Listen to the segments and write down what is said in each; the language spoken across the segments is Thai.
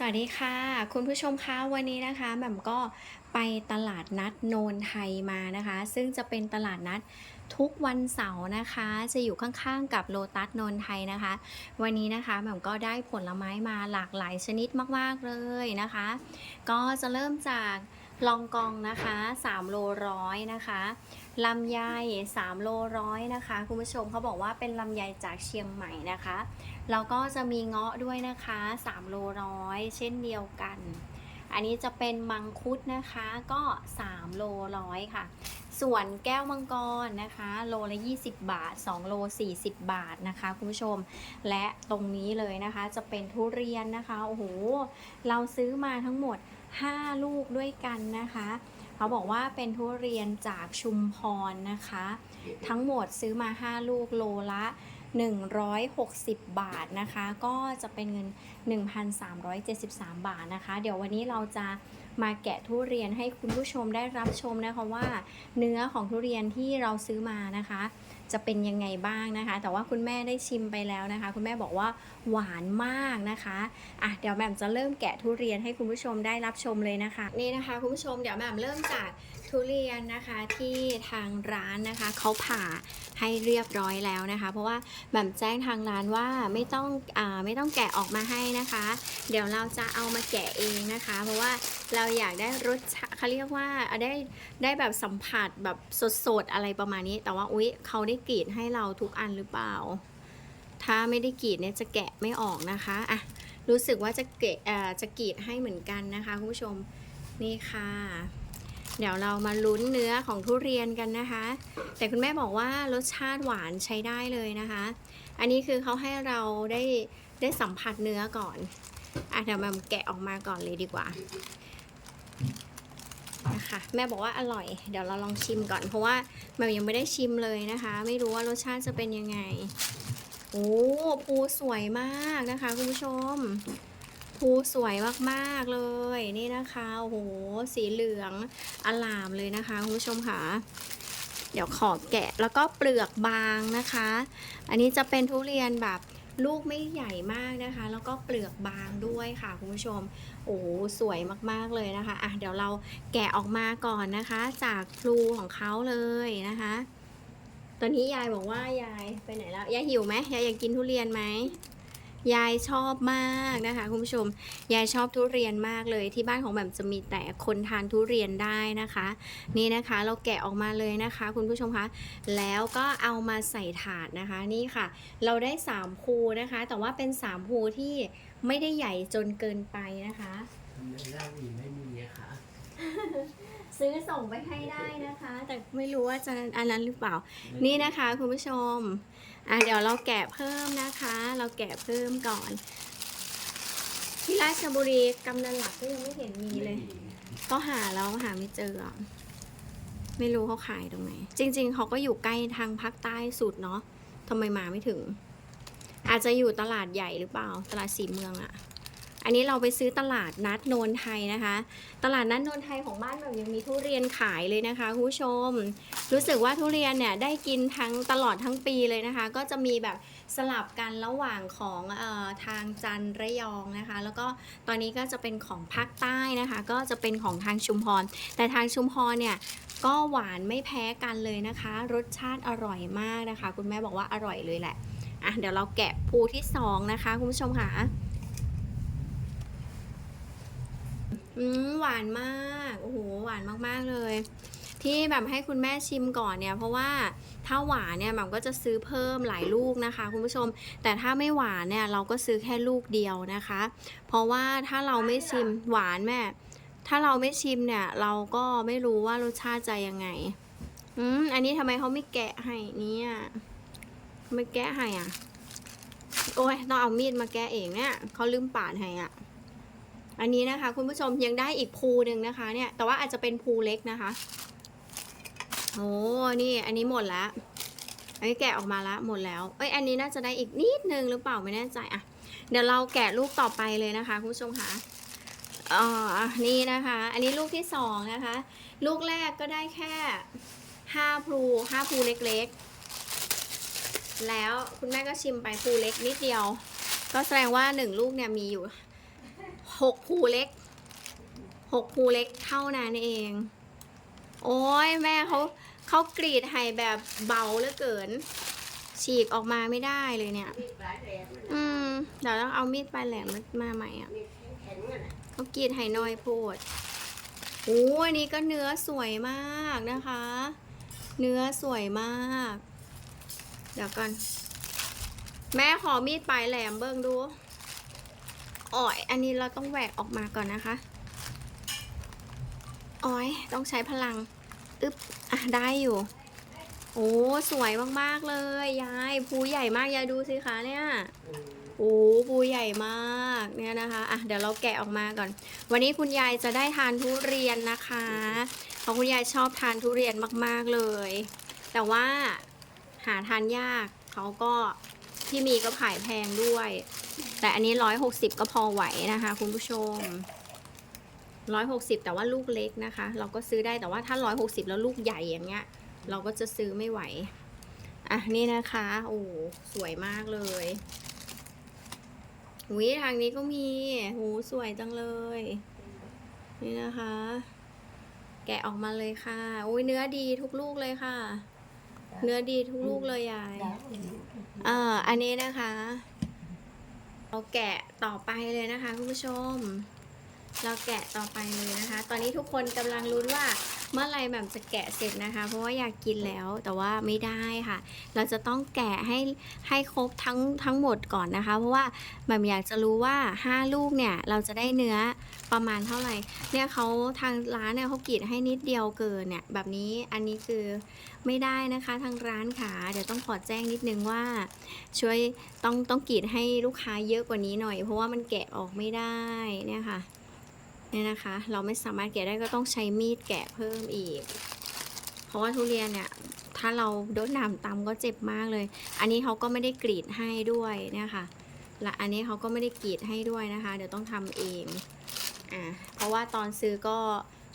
สวัสดีค่ะ คุณผู้ชมคะวันนี้นะคะแหม่มก็ไปตลาดนัดโนนไทยมานะคะ ซึ่งจะเป็นตลาดนัดทุกวันเสาร์นะคะ จะอยู่ข้างๆกับโลตัสโนนไทยนะคะ วันนี้นะคะแหม่มก็ได้ผลไม้มาหลากหลายชนิดมากๆเลยนะคะ ก็จะเริ่มจากลองกองนะคะ3โลร้อยนะคะลำไย3โลร้อยนะคะ คุณผู้ชมเขาบอกว่าเป็นลำไยจากเชียงใหม่นะคะ แล้วก็จะมีเงาะด้วยนะคะ3โลร้อยเช่นเดียวกัน อันนี้จะเป็นมังคุดนะคะก็3โลร้อยค่ะ ส่วนแก้วมังกรนะคะ โลละ 20 บาท 2 โล 40 บาทนะคะคุณผู้ชม และตรงนี้เลยนะคะจะเป็นทุเรียนนะคะโอ้โหเราซื้อมาทั้งหมด 5 ลูกด้วยกันนะคะเขาบอกว่าเป็นทุเรียนจากชุมพรนะคะ ทั้งหมดซื้อมา 5 ลูกโลละ 160 บาทนะคะ ก็จะเป็นเงิน 1,373 บาทนะคะ เดี๋ยววันนี้เราจะมาแกะทุเรียนให้คุณผู้ชมได้รับชมนะคะว่า เนื้อของทุเรียนที่เราซื้อมานะคะ จะเป็นยังไงบ้างนะคะ แต่ว่าคุณแม่ได้ชิมไปแล้วนะคะ คุณแม่บอกว่าหวานมากนะคะอะเดี๋ยวแหม่มจะเริ่มแกะทุเรียนให้คุณผู้ชมได้รับชมเลยนะคะ นี่นะคะคุณผู้ชมเดี๋ยวแหม่มเริ่มจาก ทุเรียนนะคะที่ทางร้านนะคะเขาผ่าให้เรียบร้อยแล้วนะคะ เพราะว่าแหม่มแจ้งทางร้านว่าไม่ต้องอ่าไม่ต้องแกะออกมาให้นะคะ เดี๋ยวเราจะเอามาแกะเองนะคะ เพราะว่าเราอยากได้รสเขาเรียกว่าได้ได้แบบสัมผัสแบบสดๆอะไรประมาณนี้ แต่ว่าอุ๊ยเขาได้กรีดให้เราทุกอันหรือเปล่า ถ้าไม่ได้กรีดเนี่ยจะแกะไม่ออกนะคะอะรู้สึกว่าจะเกะอ่อจะกรีดให้เหมือนกันนะคะคุณผู้ชมนี่ค่ะ เดี๋ยวเรามาลุ้นเนื้อของทุเรียนกันนะคะ แต่คุณแม่บอกว่ารสชาติหวานใช้ได้เลยนะคะ อันนี้คือเขาให้เราได้ได้สัมผัสเนื้อก่อนอะเดี๋ยวแม่แกะออกมาก่อนเลยดีกว่านะคะแม่บอกว่าอร่อย เดี๋ยวเราลองชิมก่อน เพราะว่าแม่ยังไม่ได้ชิมเลยนะคะ ไม่รู้ว่ารสชาติจะเป็นยังไงโอ้ภูสวยมากนะคะคุณผู้ชม ภูสวยมากๆเลยนี่นะคะโอ้โหสีเหลืองอลามเลยนะคะคุณผู้ชมค่ะเดี๋ยวขอแกะแล้วก็เปลือกบางนะคะ อันนี้จะเป็นทุเรียนแบบลูกไม่ใหญ่มากนะคะ แล้วก็เปลือกบางด้วยค่ะคุณผู้ชม โอ้สวยมากๆเลยนะคะอะเดี๋ยวเราแกะออกมาก่อนนะคะ จากพลูของเขาเลยนะคะ ตอนนี้ยายบอกว่ายายไปไหนแล้ว ยายหิวไหมยายอยากกินทุเรียนไหม ยายชอบมากนะคะคุณผู้ชม ยายชอบทุเรียนมากเลยที่บ้านของแบบจะมีแต่คนทานทุเรียนได้นะคะ นี่นะคะเราแกะออกมาเลยนะคะ คุณผู้ชมคะแล้วก็เอามาใส่ถาดนะคะนี่ค่ะ เราได้3ภูนะคะ แต่ว่าเป็น3ภูที่ไม่ได้ใหญ่จนเกินไปนะคะทำไมหน้าหวีไม่มีอะคะ ซื้อส่งไปให้ได้นะคะ แต่ไม่รู้ว่าจะอันนั้นหรือเปล่า นี่นะคะคุณผู้ชม อะเดี๋ยวเราแกะเพิ่มนะคะ เราแกะเพิ่มก่อน ที่ราชบุรีกำนันหลักก็ยังไม่เห็นมีเลย ก็หาแล้วหาไม่เจออะไม่รู้เขาขายตรงไหน จริง ๆ เขาก็อยู่ใกล้ทางภาคใต้สุดเนาะทำไมมาไม่ถึง อาจจะอยู่ตลาดใหญ่หรือเปล่า ตลาดสีเมืองอะ อันนี้เราไปซื้อตลาดนัดโนนไทยนะคะ ตลาดนัดโนนไทยของบ้านแบบยังมีทุเรียนขายเลยนะคะคุณผู้ชม รู้สึกว่าทุเรียนเนี่ยได้กินทั้งตลอดทั้งปีเลยนะคะ ก็จะมีแบบสลับกันระหว่างของออทางจันระยองนะคะ แล้วก็ตอนนี้ก็จะเป็นของภาคใต้นะคะ ก็จะเป็นของทางชุมพร แต่ทางชุมพรเนี่ยก็หวานไม่แพ้กันเลยนะคะ รสชาติอร่อยมากนะคะ คุณแม่บอกว่าอร่อยเลยแหละอะเดี๋ยวเราแกะภูที่สองนะคะ คุณผู้ชมค่ะอืม หวานมากโอ้โหหวานมากๆเลย ที่แบบให้คุณแม่ชิมก่อนเนี่ย เพราะว่าถ้าหวานเนี่ยแบบก็จะซื้อเพิ่มหลายลูกนะคะ คุณผู้ชม แต่ถ้าไม่หวานเนี่ยเราก็ซื้อแค่ลูกเดียวนะคะ เพราะว่าถ้าเราไม่ชิมหวานแม่ ถ้าเราไม่ชิมเนี่ย เราก็ไม่รู้ว่ารสชาติจะยังไงอืมอันนี้ทำไมเขาไม่แกะให้เนี่ยไม่แกะให้อะ โอ้ยต้องเอามีดมาแกะเองเนี่ยเขาลืมปาดให้อะ อันนี้นะคะ คุณผู้ชมยังได้อีกภูหนึ่งนะคะเนี่ยแต่ว่าอาจจะเป็นภูเล็กนะคะโอ้นี่อันนี้หมดแล้วอันนี้แกะออกมาแล้วหมดแล้วเอ้ยอันนี้น่าจะได้อีกนิดนึงหรือเปล่าไม่แน่ใจอะเดี๋ยวเราแกะลูกต่อไปเลยนะคะ คุณผู้ชมค่ะอ๋อนี่นะคะ อันนี้ลูกที่สองนะคะ ลูกแรกก็ได้แค่ห้าพลูห้าพลูเล็กๆ แล้วคุณแม่ก็ชิมไปพลูเล็กนิดเดียว ก็แสดงว่าหนึ่งลูกเนี่ยมีอยู่ หกภูเล็กหกภูเล็กเท่านั้นเอง โอ้ยแม่เขาเขากรีดให้แบบเบาเหลือเกิน ฉีกออกมาไม่ได้เลยเนี่ย อืมเดี๋ยวต้องเอามีดปลายแหลมมาใหม่อะเขากรีดไห่น้อยโพดโอ้อันนี้ก็เนื้อสวยมากนะคะ เนื้อสวยมาก เดี๋ยวก่อน แม่ขอมีดปลายแหลมเบิ้งดู อ๋อย อันนี้เราต้องแหวกออกมาก่อนนะคะอ๋อย ต้องใช้พลัง อึ๊บ อะ ได้อยู่ โอ้ สวยมากๆเลย ยาย ภูใหญ่มาก ยายดูสิคะเนี่ย โอ้ปูใหญ่มาก เนี่ยนะคะ อะ เดี๋ยวเราแกะออกมาก่อน วันนี้คุณยายจะได้ทานทุเรียนนะคะ เพราะคุณยายชอบทานทุเรียนมากๆเลย แต่ว่าหาทานยาก เขาก็ ที่มีก็ขายแพงด้วย แต่อันนี้ร้อยหกสิบก็พอไหวนะคะ คุณผู้ชมร้อยหกสิบแต่ว่าลูกเล็กนะคะ เราก็ซื้อได้แต่ว่าถ้าร้อยหกสิบแล้วลูกใหญ่อย่างเงี้ย เราก็จะซื้อไม่ไหว อะนี่นะคะ โอ้สวยมากเลยหุยทางนี้ก็มีหูสวยจังเลย นี่นะคะ แกะออกมาเลยค่ะ โอ้ยเนื้อดีทุกลูกเลยค่ะ เนื้อดีทุกลูกเลยยายแล้วเอ่ออันนี้นะคะ เราแกะต่อไปเลยนะคะคุณผู้ชม เราแกะต่อไปเลยนะคะ ตอนนี้ทุกคนกำลังลุ้นว่าเมื่อไรแบบจะแกะเสร็จนะคะ เพราะว่าอยากกินแล้วแต่ว่าไม่ได้ค่ะ เราจะต้องแกะให้ให้ครบทั้งทั้งหมดก่อนนะคะ เพราะว่าแบบอยากจะรู้ว่า 5 ลูกเนี่ยเราจะได้เนื้อประมาณเท่าไหร่ เนี่ยเขาทางร้านเนี่ยเขากรีดให้นิดเดียวเกินเนี่ยแบบนี้อันนี้คือไม่ได้นะคะทางร้านค่ะเดี๋ยวต้องขอแจ้งนิดนึงว่า ช่วยต้องต้องกรีดให้ลูกค้าเยอะกว่านี้หน่อย เพราะว่ามันแกะออกไม่ได้เนี่ยค่ะ เนี่ยนะคะ เราไม่สามารถแกะได้ก็ต้องใช้มีดแกะเพิ่มอีก เพราะว่าทุเรียนเนี่ย ถ้าเราโดนหนามตำก็เจ็บมากเลย อันนี้เขาก็ไม่ได้กรีดให้ด้วยเนี่ยค่ะ และอันนี้เขาก็ไม่ได้กรีดให้ด้วยนะคะ เดี๋ยวต้องทำเอง อ่า เพราะว่าตอนซื้อก็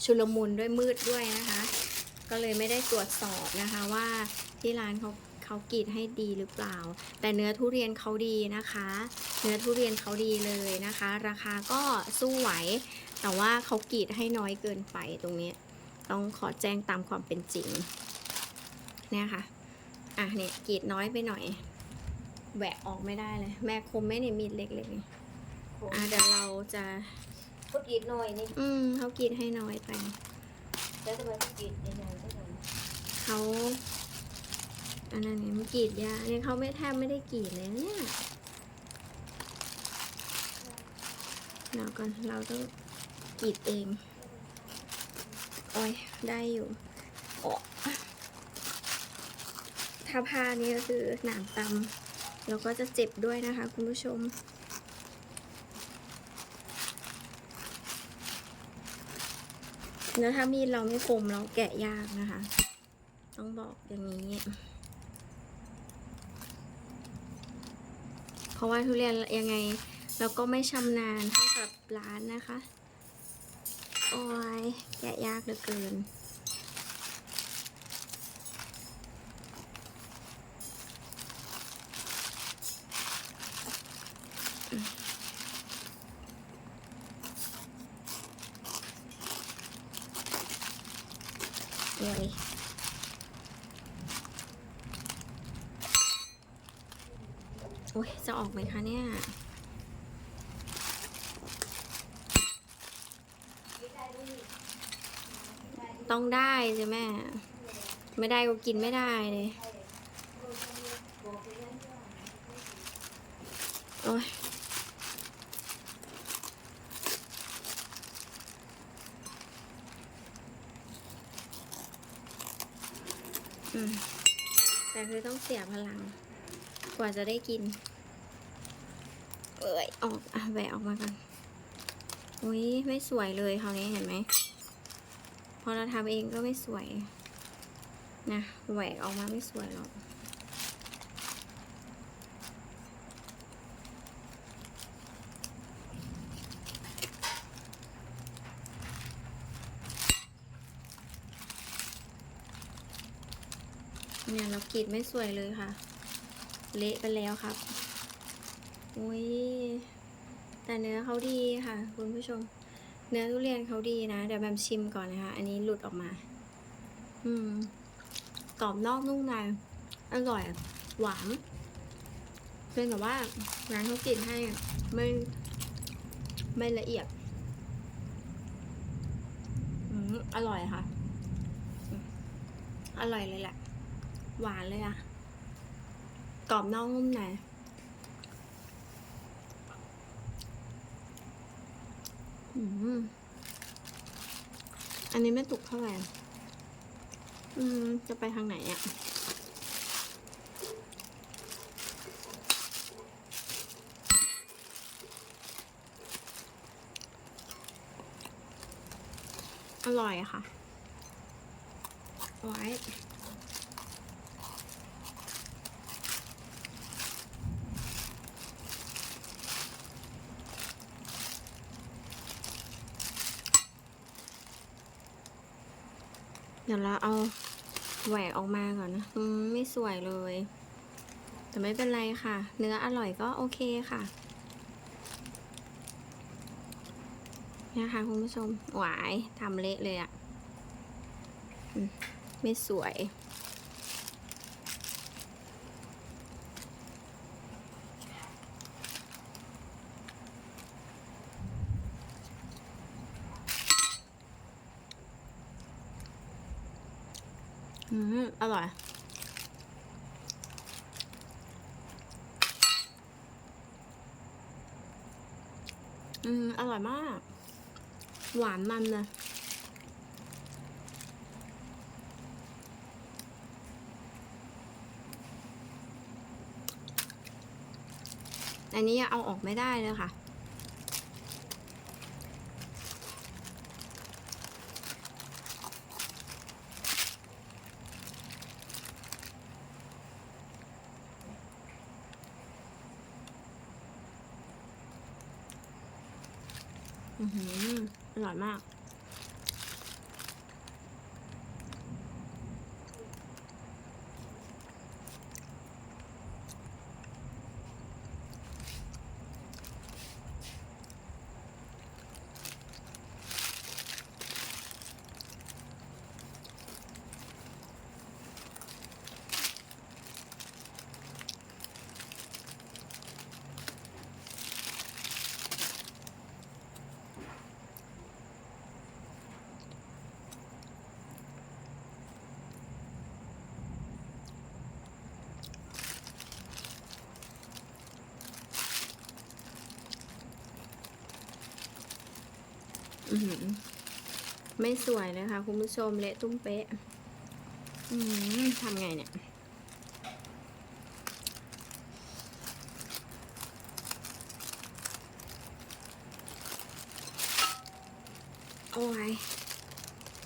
ชุลมุนด้วยมืดด้วยนะคะ ก็เลยไม่ได้ตรวจสอบนะคะว่าที่ร้านเขาเขากรีดให้ดีหรือเปล่า แต่เนื้อทุเรียนเขาดีนะคะ เนื้อทุเรียนเขาดีเลยนะคะ ราคาก็สู้ไหว แต่ว่าเขากรีดให้น้อยเกินไปตรงนี้ ต้องขอแจ้งตามความเป็นจริง เนี่ยค่ะ อะเนี่ยกรีดน้อยไปหน่อย แหวะออกไม่ได้เลย แม่คมไม่เนี่ยมีดเล็กๆนี่อะเดี๋ยวเราจะเขากรีดหน่อยนี่ อืมเขากรีดให้น้อยไป แล้วทำไมเขากรีดใหญ่ๆได้ไงเขาอันนั้นเนี่ยมันกรีดยาเนี่ยเขาไม่แทบไม่ได้กรีดเลยนะเนี่ยเดี๋ยวก่อนเราต้อง กรีดเองโอ้ยได้อยู่โอ้ถ้าผ้านี่ก็คือหนามตำแล้วก็จะเจ็บด้วยนะคะ คุณผู้ชมแล้วถ้ามีดเราไม่คมเราแกะยากนะคะ ต้องบอกอย่างนี้ เพราะว่าทุเรียนยังไงเราก็ไม่ชำนาญเท่ากับร้านนะคะ โอ้ยแกะยากเหลือเกิน โอ้ยโอ้ยจะออกไหมคะเนี่ย ต้องได้ใช่ไหมไม่ได้ก็กินไม่ได้เลยโอ้ยแต่คือต้องเสียพลัง กว่าจะได้กิน เอ้ย ออกอะแหวะออกมากันอุ้ยไม่สวยเลยคราวนี้เห็นไหม พอเราทำเองก็ไม่สวยนะแหวกออกมาไม่สวยหรอกเนี่ยเรากรีดไม่สวยเลยค่ะ เละไปแล้วครับ อุ้ยแต่เนื้อเขาดีค่ะ คุณผู้ชม เนื้อทุเรียนเขาดีนะ เดี๋ยวแบมชิมก่อนนะคะ อันนี้หลุดออกมา อืมกรอบนอกนุ่มในอร่อย หวานเพียงแต่ว่าร้านเขากรีดให้ไม่ไม่ละเอียด อืมอร่อยค่ะอืมอร่อยเลยแหละ หวานเลยอะกรอบนอกนุ่มใน อันนี้ไม่ตุกเท่าไหร่ อืม จะไปทางไหนอะอร่อยค่ะไว้ เดี๋ยวเราเอาแหวกออกมาก่อนนะอืมไม่สวยเลย แต่ไม่เป็นไรค่ะ เนื้ออร่อยก็โอเคค่ะนี่ยค่ะคุณผู้ชมหวายทำเละเลยอะ่ะไม่สวย อร่อย อืม อร่อยมาก หวานมันเลยอันนี้เอาออกไม่ได้เลยค่ะ อือหืออร่อยมาก ไม่สวยนะคะ คุณผู้ชมเละตุ้มเป๊ะอืมทำไงเนี่ย โอ้ย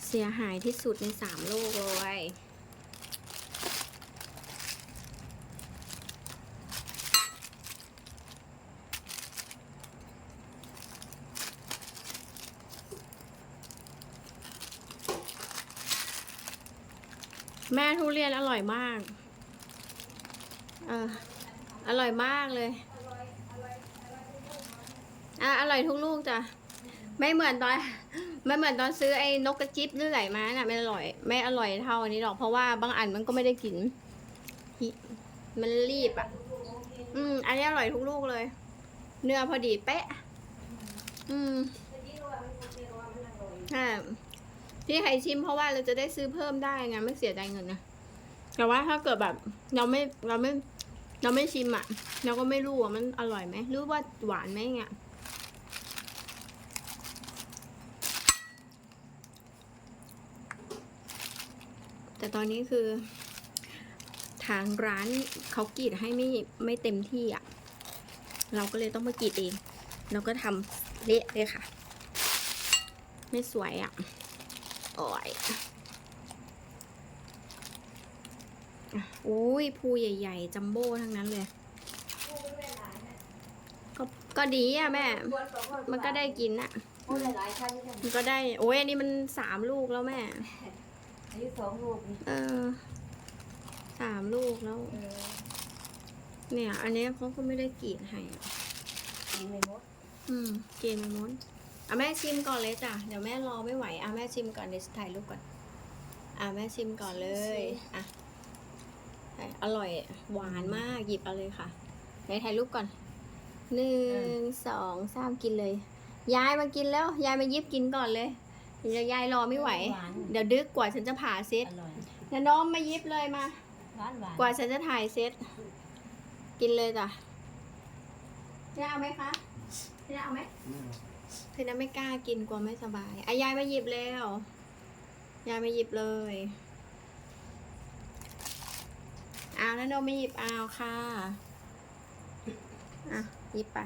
เสียหายที่สุดในสามโลกเลย แม่ทุเรียนอร่อยมาก เอออร่อยมากเลย อะอร่อยทุกลูกจ้ะ ไม่เหมือนตอนไม่เหมือนตอนซื้อไอ้นกกระจิบหรือไหลมาน่ะไม่อร่อย ไม่อร่อยเท่าอันนี้หรอกเพราะว่าบางอันมันก็ไม่ได้กิน มันรีบอะ อืม อันนี้อร่อยทุกลูกเลย เนื้อพอดีเป๊ะ อืมใช่ ที่ให้ชิมเพราะว่าเราจะได้ซื้อเพิ่มได้ไงไม่เสียดายเงินนะแต่ว่าถ้าเกิดแบบเราไม่เราไม่เราไม่ชิมอะเราก็ไม่รู้ว่ามันอร่อยไหมรือว่าหวานไหมเงี้ยแต่ตอนนี้คือ ทางร้านเขากรีดให้ไม่ไม่เต็มที่อะ เราก็เลยต้องมากรีดเอง เราก็ทำเละเลยค่ะ ไม่สวยอะ โอ้ยอะอุ้ยภูใหญ่ๆ จัมโบ้ทั้งนั้นเลย ก็ก็ดีอะแม่ มันก็ได้กินอะโอ้ยหลายๆชั้นนี่มันก็ได้ โอ้ยอันนี้มันสามลูกแล้วแม่ อายุสองลูกนี่เออสามลูกแล้ว เออเนี่ย อันนี้เขาก็ไม่ได้กรีดให้อะกินไม่หมดอืมกินมุน อะแม่ชิมก่อนเลยจ้ะ เดี๋ยวแม่รอไม่ไหว อะแม่ชิมก่อนเดี๋ยวถ่ายรูปก่อน อะแม่ชิมก่อนเลย อะ อร่อยหวานมากหยิบเอาเลยค่ะไหนถ่ายรูปก่อน หนึ่งสองสามกินเลย ยายมากินแล้ว ยายมายิบกินก่อนเลยเดี๋ยวยายรอไม่ไหว หวานเดี๋ยวดึกกว่าฉันจะผ่าเซตอร่อยนะน้องมายิบเลยมา หวานหวานกว่าฉันจะถ่ายเซตกินเลยจ้ะพี่นาเอาไหมคะพี่นาเอาไหม พี่นาไม่กล้ากินกลัวไม่สบายอะยายมาหยิบแล้ว ยายมาหยิบเลยเอานะโนไม่หยิบเอาค่ะ อะหยิบไป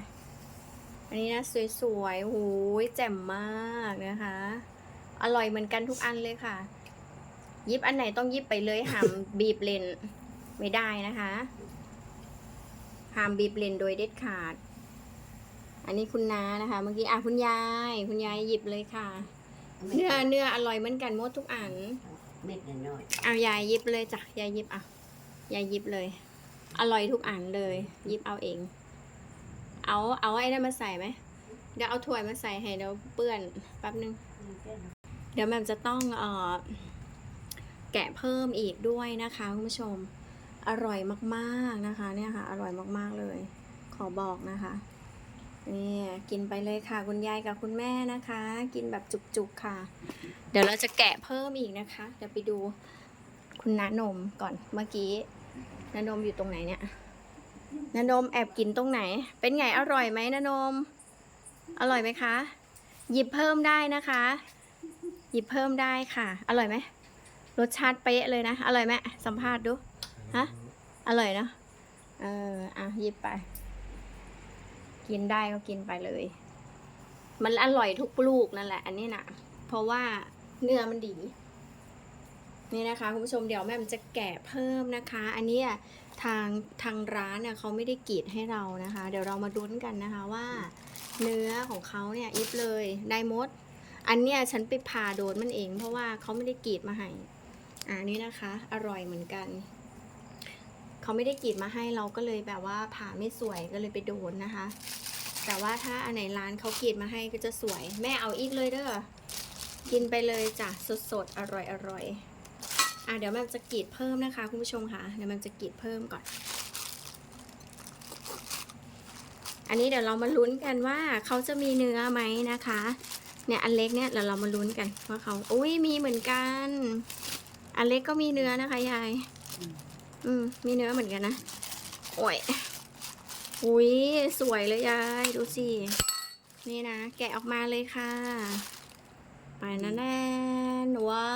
อันนี้นะสวยๆโอ้ยแจ่มมากนะคะ อร่อยเหมือนกันทุกอันเลยค่ะยิบอันไหนต้องยิบไปเลยห้ามบีบเลนไม่ได้นะคะห้ามบีบเลนโดยเด็ดขาด อันนี้คุณน้านะคะ เมื่อกี้อะคุณยาย คุณยายหยิบเลยค่ะ เนื้อเนื้ออร่อยเหมือนกันหมดทุกอันเม็ดน้อยเอายายหยิบเลยจ้ะยายหยิบอะยายหยิบเลย อร่อยทุกอันเลยหยิบเอาเอง เอาเอาไอ้นั่นมาใส่ไหมเดี๋ยวเอาถ้วยมาใส่ให้เดี๋ยวเปื้อนแป๊บนึง เดี๋ยวแหม่มจะต้องเออแกะเพิ่มอีกด้วยนะคะคุณผู้ชม อร่อยมากๆนะคะ เนี่ยค่ะ อร่อยมากๆเลย ขอบอกนะคะ นี่กินไปเลยค่ะ คุณยายกับคุณแม่นะคะ กินแบบจุกๆค่ะ เดี๋ยวเราจะแกะเพิ่มอีกนะคะ เดี๋ยวไปดูคุณน้านมก่อนเมื่อกี้น้านมอยู่ตรงไหนเนี่ยน้านมแอบกินตรงไหน เป็นไงอร่อยไหมน้านม อร่อยไหมคะ หยิบเพิ่มได้นะคะ หยิบเพิ่มได้ค่ะ อร่อยไหมรสชาติเป๊ะเลยนะ อร่อยไหมสัมภาษณ์ดูฮะอร่อยเนอะเอออะหยิบไป กินได้ก็กินไปเลย มันอร่อยทุกลูกนั่นแหละ อันนี้นะเพราะว่าเนื้อมันดีนี่นะคะคุณผู้ชมเดี๋ยวแม่มจะแกะเพิ่มนะคะ อันนี้ทางทางร้านเนี่ยเขาไม่ได้กรีดให้เรานะคะ เดี๋ยวเรามาดุนกันนะคะว่า เนื้อของเขาเนี่ยอิฟเลยได้มด อันเนี้ยฉันไปผ่าโดนมันเอง เพราะว่าเขาไม่ได้กรีดมาให้อ่านี่นะคะ อร่อยเหมือนกัน เขาไม่ได้กรีดมาให้เราก็เลยแบบว่าผ่าไม่สวยก็เลยไปโดนนะคะ แต่ว่าถ้าอันไหนร้านเขากรีดมาให้ก็จะสวย แม่เอาอีกเลยเด้อกินไปเลยจ้ะสดๆอร่อยอร่อยอะเดี๋ยวแม่จะกรีดเพิ่มนะคะคุณผู้ชมค่ะเดี๋ยวแม่จะกรีดเพิ่มก่อน อันนี้เดี๋ยวเรามาลุ้นกันว่าเขาจะมีเนื้อไหมนะคะเนี่ยอันเล็กเนี่ยเดี๋ยวเรามาลุ้นกันว่าเขาอุ้ยมีเหมือนกัน อันเล็กก็มีเนื้อนะคะยาย อืม มีเนื้อเหมือนกันนะ โอ้ย อุ้ยสวยเลยยาย ดูสิ นี่นะ แกะออกมาเลยค่ะ ไปนะแน่นว้า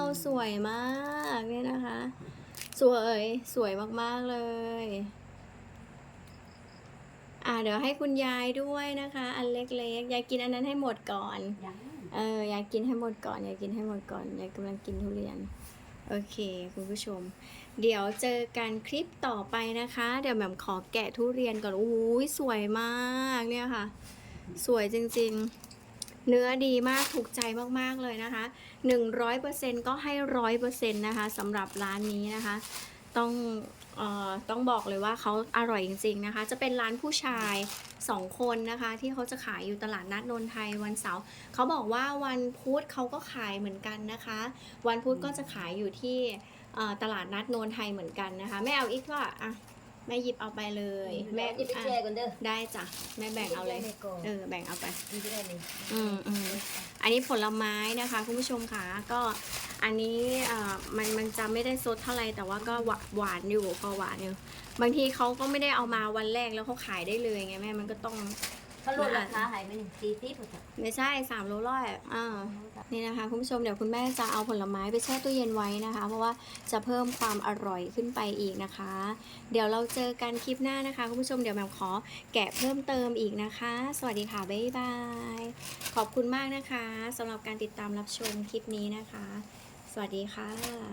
ว สวยมากเนี่ยนะคะ สวย สวยมากๆเลย อ่าเดี๋ยวให้คุณยายด้วยนะคะ อันเล็กๆ ยายกินอันนั้นให้หมดก่อนๆยังเออ ยายกินให้หมดก่อน ยายกินให้หมดก่อน ยายกำลังกินทุเรียน โอเค คุณผู้ชม เดี๋ยวเจอกันคลิปต่อไปนะคะ เดี๋ยวแหม่มขอแกะทุเรียนก่อนอุ้ยสวยมากเนี่ยค่ะ สวยจริงๆ เนื้อดีมากถูกใจมากๆเลยนะคะ 100%ก็ให้ร้อยเปอร์เซ็นต์นะคะสำหรับร้านนี้นะคะ ต้องอ่อต้องบอกเลยว่าเขาอร่อยจริง ๆนะคะ จะเป็นร้านผู้ชายสองคนนะคะ ที่เขาจะขายอยู่ตลาดนัดนนไทยวันเสาร์เขาบอกว่าวันพุธเขาก็ขายเหมือนกันนะคะ วันพุธก็จะขายอยู่ที่ ตลาดนัดโนนไทยเหมือนกันนะคะ แม่เอาอีกว่าอะแม่หยิบเอาไปเลย แม่จะไปอะแช่กันเด้อได้จ้ะแม่แบ่งเอาเลยแช่ก่อนเออแบ่งเอาไปกินไม่ได้เลยอืมอืมอันนี้ผลไม้นะคะคุณผู้ชมค่ะก็อันนี้เอ่อมันมันจะไม่ได้สดเท่าไหร่แต่ว่าก็หวาหวานอยู่พอหวานอยู่บางทีเขาก็ไม่ได้เอามาวันแรกแล้วเขาขายได้เลยไงแม่มันก็ต้อง เขาลดราคาใหายไปหนึ่งสี่สิบเปอร์เซ็นต์ไม่ใช่สามโลร้อยอ่า นี่นะคะคุณผู้ชมเดี๋ยวคุณแม่จะเอาผลไม้ไปแช่ตู้เย็นไว้นะคะ เพราะว่าจะเพิ่มความอร่อยขึ้นไปอีกนะคะ เดี๋ยวเราเจอกันคลิปหน้านะคะคุณผู้ชมเดี๋ยวแหม่มขอแกะเพิ่มเติมอีกนะคะ สวัสดีค่ะบ๊ายบายขอบคุณมากนะคะสำหรับการติดตามรับชมคลิปนี้นะคะ สวัสดีค่ะ